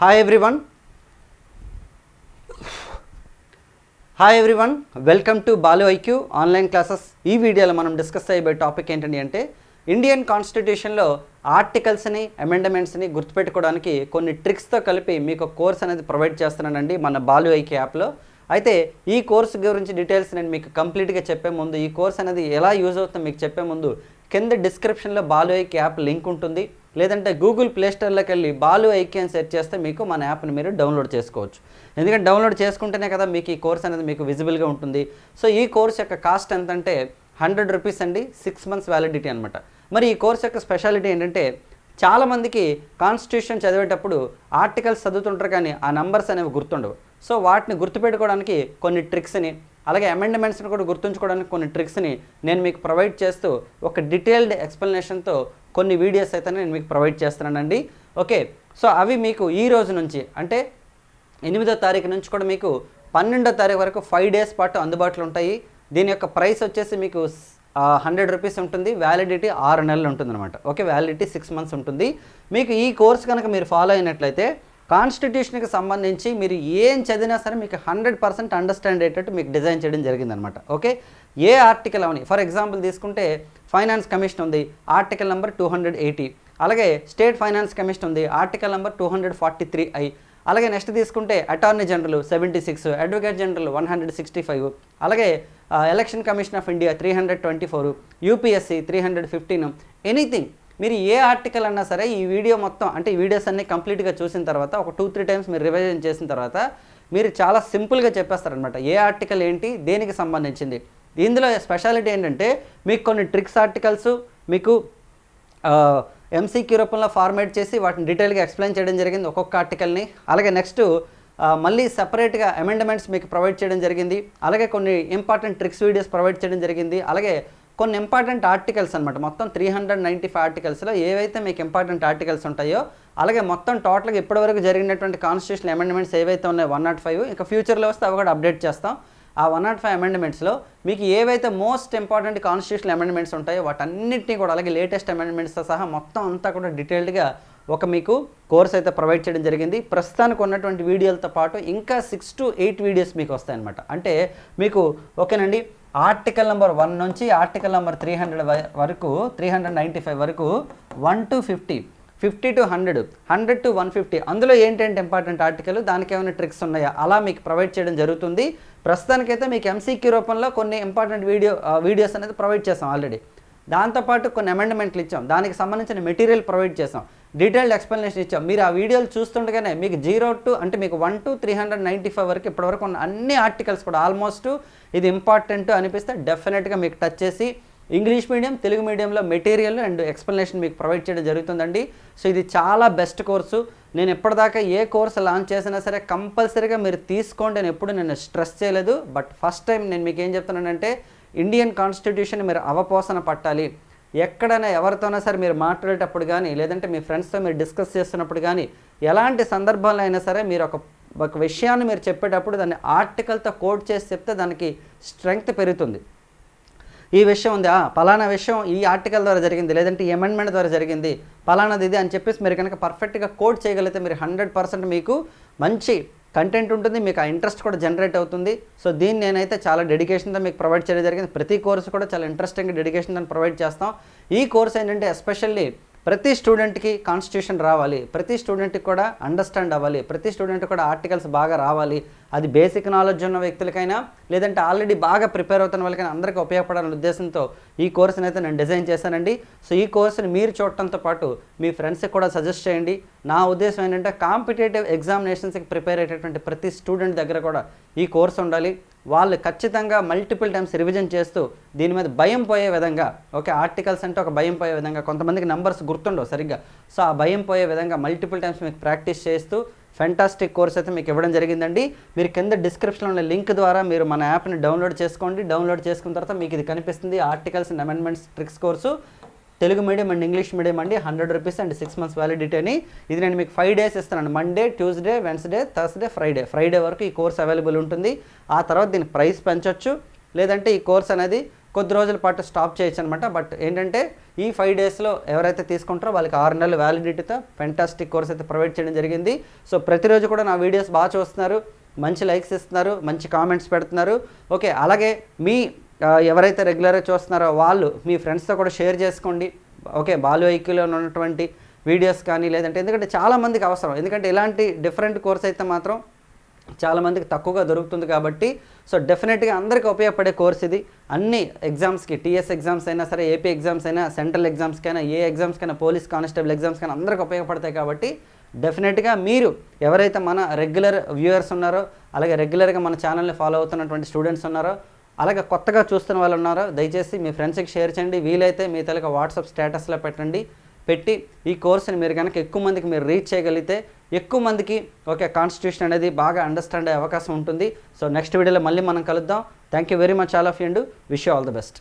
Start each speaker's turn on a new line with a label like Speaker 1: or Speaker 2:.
Speaker 1: Hi everyone hi everyone welcome to Balu IQ online classes ఈ వీడియోలో మనం discuss అయ్యే టాపిక్ ఏంటండి అంటే ఇండియన్ కాన్స్టిట్యూషన్లో ఆర్టికల్స్ని అమెండమెంట్స్ని గుర్తుపెట్టుకోవడానికి కొన్ని ట్రిక్స్తో కలిపి మీకు కోర్స్ అనేది ప్రొవైడ్ చేస్తున్నానండి మన బాలు ఐక్యూ యాప్లో అయితే ఈ కోర్సు గురించి డీటెయిల్స్ నేను మీకు కంప్లీట్గా చెప్పే ముందు ఈ కోర్స్ అనేది ఎలా యూజ్ అవుతుందో మీకు చెప్పే ముందు కింద డిస్క్రిప్షన్లో బాలు ఐక్యూ యాప్ లింక్ ఉంటుంది. లేదంటే గూగుల్ ప్లేస్టోర్లోకి వెళ్ళి బాలు ఐక్యూ అని సెర్చ్ చేస్తే మీకు మన యాప్ని మీరు డౌన్లోడ్ చేసుకోవచ్చు. ఎందుకంటే డౌన్లోడ్ చేసుకుంటేనే కదా మీకు ఈ కోర్స్ అనేది మీకు విజిబుల్గా ఉంటుంది. సో ఈ కోర్స్ యొక్క కాస్ట్ ఎంతంటే హండ్రెడ్ రూపీస్ అండి సిక్స్ మంత్స్ వ్యాలిడిటీ అనమాట మరి ఈ కోర్స్ యొక్క స్పెషాలిటీ ఏంటంటే చాలామందికి కాన్స్టిట్యూషన్ చదివేటప్పుడు ఆర్టికల్స్ చదువుతుంటారు కానీ ఆ నంబర్స్ అనేవి గుర్తుండవు. సో వాటిని గుర్తుపెట్టుకోవడానికి కొన్ని ట్రిక్స్ని అలాగే అమెండ్మెంట్స్ని కూడా గుర్తుంచుకోవడానికి కొన్ని ట్రిక్స్ని నేను మీకు ప్రొవైడ్ చేస్తూ ఒక డీటెయిల్డ్ ఎక్స్ప్లెనేషన్తో కొన్ని వీడియోస్ అయితే నేను మీకు ప్రొవైడ్ చేస్తున్నానండి. ఓకే సో అవి మీకు ఈ రోజు నుంచి అంటే ఎనిమిదో తారీఖు నుంచి కూడా మీకు పన్నెండో తారీఖు వరకు ఫైవ్ డేస్ పాటు అందుబాటులో ఉంటాయి. దీని యొక్క ప్రైస్ వచ్చేసి మీకు హండ్రెడ్ రూపీస్ ఉంటుంది. వ్యాలిడిటీ ఆరు నెలలు ఉంటుందన్నమాట. ఓకే వ్యాలిడిటీ సిక్స్ మంత్స్ ఉంటుంది. మీకు ఈ కోర్స్ కనుక మీరు ఫాలో అయినట్లయితే కాన్స్టిట్యూషన్కి సంబంధించి మీరు ఏం చదివినా సరే మీకు హండ్రెడ్ పర్సెంట్ అండర్స్టాండ్ అయ్యేటట్టు మీకు డిజైన్ చేయడం జరిగిందనమాట ఓకే? ఏ ఆర్టికల్ అవని ఫర్ ఎగ్జాంపుల్ తీసుకుంటే ఫైనాన్స్ కమిషన్ ఉంది article number two hundred eighty. అలాగే స్టేట్ ఫైనాన్స్ కమిషన్ ఉంది article number two hundred forty three I. అలాగే నెక్స్ట్ తీసుకుంటే attorney general seventy six advocate general one hundred sixty five. అలాగే election commission of India three hundred twenty four UPSC three hundred fifteen. Anything. మీరు ఏ article అన్నా సరే ఈ video మొత్తం అంటే ఈ వీడియోస్ అన్ని కంప్లీట్గా చూసిన తర్వాత ఒక టూ త్రీ టైమ్స్ మీరు రివిజన్ చేసిన తర్వాత మీరు చాలా సింపుల్గా చెప్పేస్తారనమాట ఏ ఆర్టికల్ ఏంటి దేనికి సంబంధించింది? ఇందులో స్పెషాలిటీ ఏంటంటే మీకు కొన్ని ట్రిక్స్ ఆర్టికల్స్ మీకు ఎంసీక్యూ రూపంలో ఫార్మేట్ చేసి వాటిని డీటెయిల్గా ఎక్స్ప్లెయిన్ చేయడం జరిగింది ఒక్కొక్క ఆర్టికల్ని అలాగే నెక్స్ట్ మళ్ళీ సపరేట్గా అమెండ్మెంట్స్ మీకు ప్రొవైడ్ చేయడం జరిగింది. అలాగే కొన్ని ఇంపార్టెంట్ ట్రిక్స్ వీడియోస్ ప్రొవైడ్ చేయడం జరిగింది. అలాగే కొన్ని ఇంపార్టెంట్ ఆర్టికల్స్ అనమాట మొత్తం త్రీ హండ్రెడ్ నైంటీ ఫైవ్ ఆర్టికల్స్లో ఏవైతే మీకు ఇంపార్టెంట్ ఆర్టికల్స్ ఉంటాయో అలాగే మొత్తం టోటల్గా ఇప్పటివరకు జరిగినటువంటి కాన్స్టిట్యూషన్ అమెండ్మెంట్స్ ఏవైతే ఉన్నాయో వన్ నాట్ ఫైవ్ ఇంకా ఫ్యూచర్లో వస్తే అవి కూడా అప్డేట్ చేస్తాం. ఆ వన్ నాట్ ఫైవ్ అమెండ్మెంట్స్లో మీకు ఏవైతే మోస్ట్ ఇంపార్టెంట్ కాన్స్టిట్యూషన్ అమెండ్మెంట్స్ ఉంటాయో వాటన్నిటిని కూడా అలాగే లేటెస్ట్ అమెండ్మెంట్స్తో సహా మొత్తం అంతా కూడా డీటెయిల్డ్గా ఒక మీకు కోర్స్ అయితే ప్రొవైడ్ చేయడం జరిగింది. ప్రస్తుతానికి ఉన్నటువంటి వీడియోలతో పాటు ఇంకా సిక్స్ టు ఎయిట్ వీడియోస్ మీకు వస్తాయన్నమాట. అంటే మీకు ఓకేనండి ఆర్టికల్ నెంబర్ వన్ నుంచి ఆర్టికల్ నెంబర్ త్రీ హండ్రెడ్ వరకు త్రీ హండ్రెడ్ నైంటీ ఫైవ్ వరకు one to fifty fifty to hundred hundred to one fifty అందులో ఏంటంటే ఇంపార్టెంట్ ఆర్టికల్ దానికి ఏమైనా ట్రిక్స్ ఉన్నాయా? అలా మీకు ప్రొవైడ్ చేయడం జరుగుతుంది. ప్రస్తుతానికైతే మీకు ఎంసీక్యూ రూపంలో కొన్ని ఇంపార్టెంట్ వీడియో వీడియోస్ అనేది ప్రొవైడ్ చేస్తాం ఆల్రెడీ దాంతోపాటు కొన్ని అమెండ్మెంట్లు ఇచ్చాం. దానికి సంబంధించిన మెటీరియల్ ప్రొవైడ్ చేసాం డీటెయిల్డ్ ఎక్స్ప్లెనేషన్ ఇచ్చాం. మీరు ఆ వీడియోలు చూస్తుండగానే మీకు జీరో టు అంటే మీకు one to three hundred ninety five వరకు ఇప్పటివరకు ఉన్న అన్ని ఆర్టికల్స్ కూడా ఆల్మోస్ట్ ఇది ఇంపార్టెంట్ అనిపిస్తే డెఫినెట్గా మీకు టచ్ చేసి ఇంగ్లీష్ మీడియం తెలుగు మీడియంలో మెటీరియల్ అండ్ ఎక్స్ప్లెనేషన్ మీకు ప్రొవైడ్ చేయడం జరుగుతుందండి. సో ఇది చాలా బెస్ట్ కోర్సు నేను ఎప్పటిదాకా ఏ కోర్సు లాంచ్ చేసినా సరే కంపల్సరీగా మీరు తీసుకోండి అని ఎప్పుడు నేను స్ట్రెస్ చేయలేదు. బట్ ఫస్ట్ టైం నేను మీకు ఏం చెప్తున్నానంటే ఇండియన్ కాన్స్టిట్యూషన్ మీరు అవపోసన పట్టాలి. ఎక్కడైనా ఎవరితోనైనా సరే మీరు మాట్లాడేటప్పుడు కానీ లేదంటే మీ ఫ్రెండ్స్తో మీరు డిస్కస్ చేస్తున్నప్పుడు కానీ ఎలాంటి సందర్భాల్లో అయినా సరే మీరు ఒక ఒక విషయాన్ని మీరు చెప్పేటప్పుడు దాన్ని ఆర్టికల్తో కోడ్ చేసి చెప్తే దానికి స్ట్రెంగ్త్ పెరుగుతుంది. ఈ విషయం ఉంది. ఆ, పలానా విషయం ఈ ఆర్టికల్ ద్వారా జరిగింది లేదంటే ఈ అమెండ్మెంట్ ద్వారా జరిగింది పలానాది ఇది అని చెప్పేసి మీరు కనుక పర్ఫెక్ట్గా కోడ్ చేయగలిగితే మీరు హండ్రెడ్ పర్సెంట్ మీకు మంచి కంటెంట్ ఉంటుంది మీకు ఆ ఇంట్రెస్ట్ కూడా జనరేట్ అవుతుంది. సో దీన్ని నేనైతే చాలా డెడికేషన్తో మీకు ప్రొవైడ్ చేయడం జరిగింది. ప్రతి కోర్సు కూడా చాలా ఇంట్రెస్టింగ్ డెడికేషన్తో ప్రొవైడ్ చేస్తాం. ఈ కోర్స్ ఏంటంటే ఎస్పెషల్లీ ప్రతి స్టూడెంట్కి కాన్స్టిట్యూషన్ రావాలి ప్రతి స్టూడెంట్కి కూడా అండర్స్టాండ్ అవ్వాలి ప్రతి స్టూడెంట్ కూడా ఆర్టికల్స్ బాగా రావాలి. అది బేసిక్ నాలెడ్జ్ ఉన్న వ్యక్తులకైనా లేదంటే ఆల్రెడీ బాగా ప్రిపేర్ అవుతున్న వాళ్ళకైనా అందరికీ ఉపయోగపడాలనే ఉద్దేశంతో ఈ కోర్సుని అయితే నేను డిజైన్ చేశానండి. సో ఈ కోర్సుని మీరు చూడటంతో పాటు మీ ఫ్రెండ్స్కి కూడా సజెస్ట్ చేయండి. నా ఉద్దేశం ఏంటంటే కాంపిటేటివ్ ఎగ్జామినేషన్స్కి ప్రిపేర్ అయ్యేటటువంటి ప్రతి స్టూడెంట్ దగ్గర కూడా ఈ కోర్సు ఉండాలి. వాళ్ళు ఖచ్చితంగా మల్టిపుల్ టైమ్స్ రివిజన్ చేస్తూ దీని మీద భయం పోయే విధంగా ఓకే ఆర్టికల్స్ అంటే ఒక భయం పోయే విధంగా కొంతమందికి నంబర్స్ గుర్తుండవు సరిగ్గా. సో ఆ భయం పోయే విధంగా మల్టిపుల్ టైమ్స్ మీకు ప్రాక్టీస్ చేస్తూ ఫెంటాస్టిక్ కోర్స్ అయితే మీకు ఇవ్వడం జరిగిందండి. మీరు కింద డిస్క్రిప్షన్లో ఉన్న లింక్ ద్వారా మీరు మన యాప్ని డౌన్లోడ్ చేసుకోండి. డౌన్లోడ్ చేసుకున్న తర్వాత మీకు ఇది కనిపిస్తుంది articles and amendments tricks course Telugu medium and English medium అండి hundred rupees and six months validity అని. ఇది నేను మీకు ఫైవ్ డేస్ ఇస్తున్నాను. Monday Tuesday Wednesday Thursday Friday Friday వరకు ఈ కోర్స్ అవైలబుల్ ఉంటుంది. ఆ తర్వాత దీని ప్రైస్ పెంచొచ్చు. లేదంటే ఈ కోర్స్ అనేది కొద్ది రోజుల పాటు స్టాప్ చేయొచ్చు అనమాట బట్ ఏంటంటే ఈ ఫైవ్ డేస్లో ఎవరైతే తీసుకుంటారో వాళ్ళకి ఆరు నెలల వ్యాలిడిటీతో ఫెంటాస్టిక్ కోర్స్ అయితే ప్రొవైడ్ చేయడం జరిగింది. సో ప్రతిరోజు కూడా నా వీడియోస్ బాగా చూస్తున్నారు. మంచి లైక్స్ ఇస్తున్నారు. మంచి కామెంట్స్ పెడుతున్నారు. ఓకే అలాగే మీ ఎవరైతే రెగ్యులర్గా చూస్తున్నారో వాళ్ళు మీ ఫ్రెండ్స్తో కూడా షేర్ చేసుకోండి. ఓకే బాలు ఐక్యూలో ఉన్నటువంటి వీడియోస్ కానీ లేదంటే ఎందుకంటే చాలామందికి అవసరం. ఎందుకంటే ఇలాంటి డిఫరెంట్ కోర్స్ అయితే మాత్రం చాలామందికి తక్కువగా దొరుకుతుంది కాబట్టి సో డెఫినెట్గా అందరికీ ఉపయోగపడే కోర్స్ ఇది. అన్ని ఎగ్జామ్స్కి టీఎస్ ఎగ్జామ్స్ అయినా సరే ఏపీ ఎగ్జామ్స్ అయినా సెంట్రల్ ఎగ్జామ్స్కైనా ఏ ఎగ్జామ్స్కైనా పోలీస్ కానిస్టేబుల్ ఎగ్జామ్స్కైనా అందరికీ ఉపయోగపడతాయి కాబట్టి డెఫినెట్గా మీరు ఎవరైతే మన రెగ్యులర్ వ్యూయర్స్ ఉన్నారో అలాగే రెగ్యులర్గా మన ఛానల్ని ఫాలో అవుతున్నటువంటి స్టూడెంట్స్ ఉన్నారో అలాగే కొత్తగా చూస్తున్న వాళ్ళు ఉన్నారో దయచేసి మీ ఫ్రెండ్స్కి షేర్ చేయండి. వీలైతే మీ తలక వాట్సాప్ స్టేటస్లో పెట్టండి. పెట్టి ఈ కోర్సుని మీరు కనుక ఎక్కువ మందికి మీరు రీచ్ చేయగలిగితే ఎక్కువ మందికి ఓకే కాన్స్టిట్యూషన్ అనేది బాగా అండర్స్టాండ్ అయ్యే అవకాశం ఉంటుంది. సో నెక్స్ట్ వీడియోలో మళ్ళీ మనం కలుద్దాం. Thank you very much all of you and wish all the best.